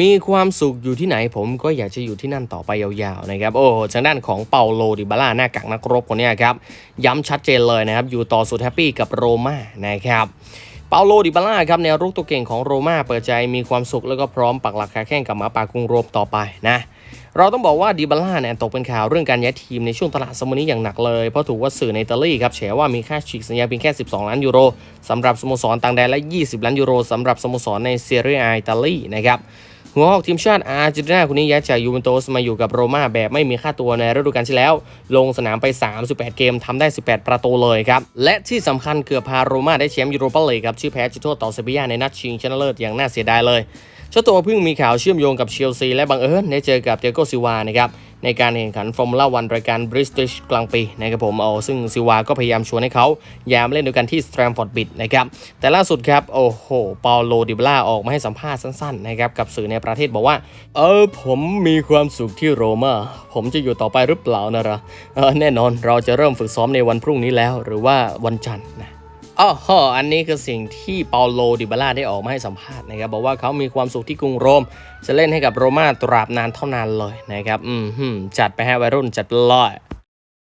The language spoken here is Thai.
มีความสุขอยู่ที่ไหนผมก็อยากจะอยู่ที่นั่นต่อไปยาวๆนะครับ โอ้โหทางด้านของเปาโลดิบาล่าหน้ากักนักรบคนนี้ครับ ย้ำชัดเจนเลยนะครับ อยู่ต่อสุดแฮปปี้กับโรม่านะครับเปาโลดิบาล่าครับแนวรุกตัวเก่งของโรม่าเปิดใจมีความสุขแล้วก็พร้อมปักหลักขาแข้งกับหมาป่ากรุงโรมต่อไปนะเราต้องบอกว่าดิบาล่าเนี่ยตกเป็นข่าวเรื่องการย้ายทีมในช่วงตลาดสมุนี้อย่างหนักเลย เพราะถูกว่าสื่อในอิตาลีครับแฉว่ามีค่าฉีกสัญญาเพียงแค่ 12 ล้านยูโรสำหรับสโมสรต่างแดนและ 20 ล้านยูโรสำหรับสโมสรในเซเรียอิตาลีนะครับ หัวหอกทีมชาติอาร์เจนตินาคนนี้ย้ายจากยูเวนตุสมาอยู่กับโรม่าแบบไม่มีค่าตัวในฤดูกาลที่แล้ว ลงสนามไป 38 เกมทำได้ 18 ประตูเลยครับ และที่สำคัญเกือบพาโรม่าได้แชมป์ยูโรปาลีกครับชื่อแพ้จุดโทษต่อเซบียาในนัดชิงชนะเลิศอย่างน่าเสียดายเลยเจ้าตัวเพิ่งมีข่าวเชื่อมโยงกับเชลซีและบังเอิญได้เจอกับเดียโกซิวานะครับ ในการแข่งขันฟอร์มูล่าวันรายการบริสติชกลางปีนะครับผมเอาซึ่งซิวาก็พยายามชวนให้เขายามเล่นด้วยกันที่สแตรมฟอร์ดบิดนะครับแต่ล่าสุดครับ โอ้โหเปาโลดิบล่าออกมาให้สัมภาษณ์สั้นๆนะครับกับสื่อในประเทศบอกว่า เออผมมีความสุขที่โรมาผมจะอยู่ต่อไปหรือเปล่านะระเออแน่นอนเราจะเริ่มฝึกซ้อมในวันพรุ่งนี้แล้ว หรือว่าวันจันทร์นะ อ๋ออันนี้คือสิ่งที่เปาโลดิบาล่าได้ออกมาให้สัมภาษณ์นะครับ บอกว่าเขามีความสุขที่กรุงโรม จะเล่นให้กับโรม่าตราบนานเท่านานเลยนะครับ อืมจัดไปให้วัยรุ่นจัดไปเลย